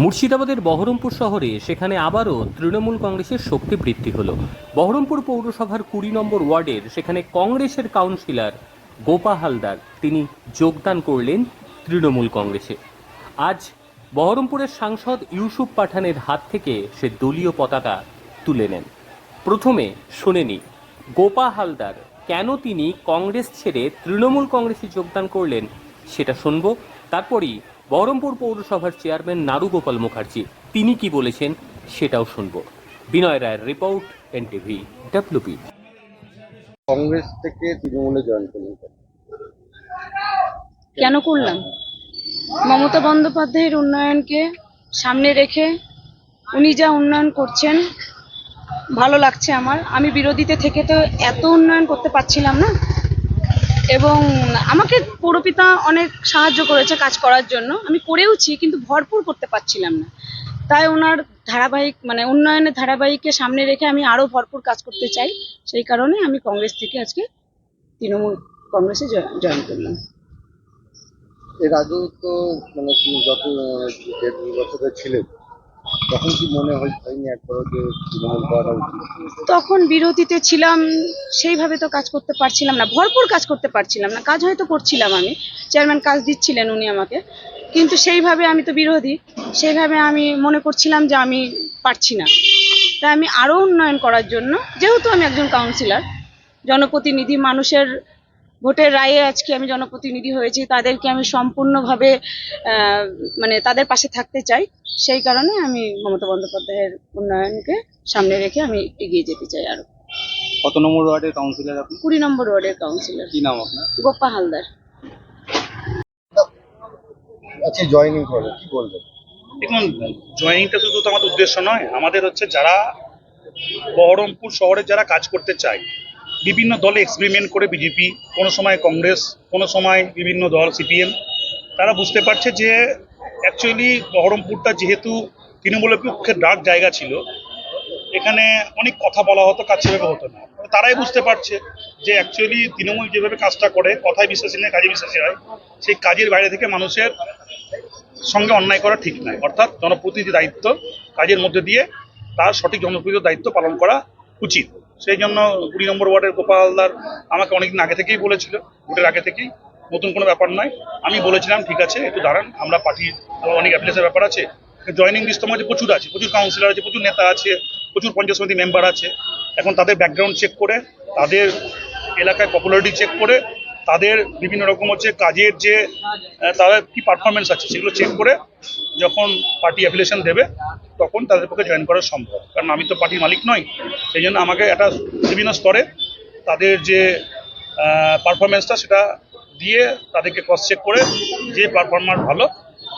মুর্শিদাবাদের বহরমপুর শহরে সেখানে আবারও তৃণমূল কংগ্রেসের শক্তি বৃদ্ধি হল। বহরমপুর পৌরসভার কুড়ি নম্বর ওয়ার্ডের সেখানে কংগ্রেসের কাউন্সিলর গোপা হালদার, তিনি যোগদান করলেন তৃণমূল কংগ্রেসে। আজ বহরমপুরের সাংসদ ইউসুফ পাঠানের হাত থেকে সে দলীয় পতাকা তুলে নেন। প্রথমে শুনেনি গোপা হালদার, কেন তিনি কংগ্রেস ছেড়ে তৃণমূল কংগ্রেসে যোগদান করলেন সেটা শুনব, তারপরই বহরমপুর পৌরসভার চেয়ারম্যান নারুগোপাল মুখার্জি। তিনি কি বলেছেন সেটাও শুনব। বিনয় রায়ের রিপোর্ট এনটিভি ডাব্লিউপি কংগ্রেস থেকে তৃণমূলে জয়েন করলেন কেন করলাম? মমতা বন্দ্যোপাধ্যায়ের উন্নয়নকে সামনে রেখে উনি যা উন্নয়ন করছেন ভালো লাগছে আমার। আমি বিরোধীতে থেকে তো এত উন্নয়ন করতে পারছিলাম না। এবং আমাকে পৌরপিতা অনেক সাহায্য করেছে কাজ করার জন্য। আমি করেওছি, কিন্তু ভরপুর করতে পারছিলাম না। তাই ওনার ধারাবাহিক মানে উন্নয়নের ধারাবাহিককে সামনে রেখে আমি আরও ভরপুর কাজ করতে চাই। সেই কারণে আমি কংগ্রেস থেকে আজকে তৃণমূল কংগ্রেসে জয়েন করলাম। এর আগেও তো মানে যত বছরে ছিলেন তখন কি মনে হয়নি একবারও যে তৃণমূল করা উচিত? তখন বিরতিতে ছিলাম, সেইভাবে তো কাজ করতে পারছিলাম না। ভরপুর কাজ করতে পারছিলাম না। কাজ হয়তো করছিলাম আমি। চেয়ারম্যান কাজ দিচ্ছিলেন উনি আমাকে। কিন্তু সেইভাবে আমি তো বিরোধী। সেইভাবে আমি মনে করছিলাম যে আমি পারছি না। তাই আমি আরও উন্নয়ন করার জন্য, যেহেতু আমি একজন কাউন্সিলর জনপ্রতিনিধি মানুষের ভোটের রায়ে আজকে আমি জনপ্রতিনিধি হয়েছি তাদেরকে আমি সম্পূর্ণভাবে আহ, মানে তাদের পাশে থাকতে চাই। সেই কারণে আমি মমতা বন্দ্যোপাধ্যায়ের উন্নয়নকে সামনে রেখে আমি এগিয়ে যেতে চাই আরও। কত নম্বর ওয়ার্ডের কাউন্সিলর আপনি? কুড়ি নম্বর ওয়ার্ডের কাউন্সিলর। কি নাম আপনার? গোপা হালদার। আচ্ছা জয়েনিং কি বলবেন? দেখুন জয়েনিংটা শুধু তো আমাদের উদ্দেশ্য নয় আমাদের হচ্ছে যারা বহরমপুর শহরে যারা কাজ করতে চায় বিভিন্ন দলে এক্সপেরিমেন্ট করে বিজেপি কোনো সময় কংগ্রেস, কোনো সময় বিভিন্ন দল সিপিএম তারা বুঝতে পারছে যে অ্যাকচুয়ালি বহরমপুরটা যেহেতু তৃণমূলের পক্ষে ডার্ক জায়গা ছিল, এখানে অনেক কথা বলা হতো, কাজ সেভাবে হতো না। তারাই বুঝতে পারছে যে অ্যাকচুয়ালি তৃণমূল যেভাবে কাজটা করে, কথায় বিশ্বাসী নয়, কাজে বিশ্বাসী হয়, সেই কাজের বাইরে থেকে মানুষের সঙ্গে অন্যায় করা ঠিক নয়। অর্থাৎ জনপ্রতিনিধি দায়িত্ব কাজের মধ্যে দিয়ে তার সঠিক জনপ্রতিনিধির দায়িত্ব পালন করা উচিত। সেই জন্য কুড়ি নম্বর ওয়ার্ডের গোপালদার আমাকে অনেকদিন আগে থেকেই বলেছিল, ভোটের আগে থেকেই, নতুন কোনো ব্যাপার নয়। আমি বলেছিলাম, ঠিক আছে, একটু দাঁড়ান, আমরা পার্টির অনেক অ্যাপ্লিকেশনের ব্যাপার আছে। জয়নিং লিস্ট তোমার প্রচুর আছে, প্রচুর কাউন্সিলর আছে, প্রচুর নেতা আছে, প্রচুর পঞ্চায়েত সমিতি মেম্বার আছে। এখন তাদের ব্যাকগ্রাউন্ড চেক করে, তাদের এলাকায় পপুলারিটি চেক করে তাদের বিভিন্ন রকম হচ্ছে কাজের যে তাদের কি পারফরমেন্স আছে সেগুলো চেক করে যখন পার্টি অ্যাপ্লিকেশন দেবে, তখন তাদের পক্ষে জয়েন করা সম্ভব। কারণ আমি তো পার্টির মালিক নই, সেই জন্য আমাকে একটা বিভিন্ন স্তরে তাদের যে পারফরমেন্সটা সেটা দিয়ে তাদেরকে ক্রস চেক করে যে পারফরমার ভালো,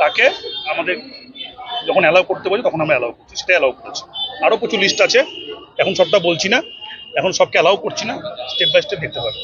তাকে আমাদের যখন অ্যালাউ করতে বলি তখন আমরা অ্যালাউ করছি সেটা অ্যালাউ করছি। আরও প্রচুর লিস্ট আছে, এখন সবটা বলছি না, এখন সবকে অ্যালাউ করছি না স্টেপ বাই স্টেপ দেখতে পারবে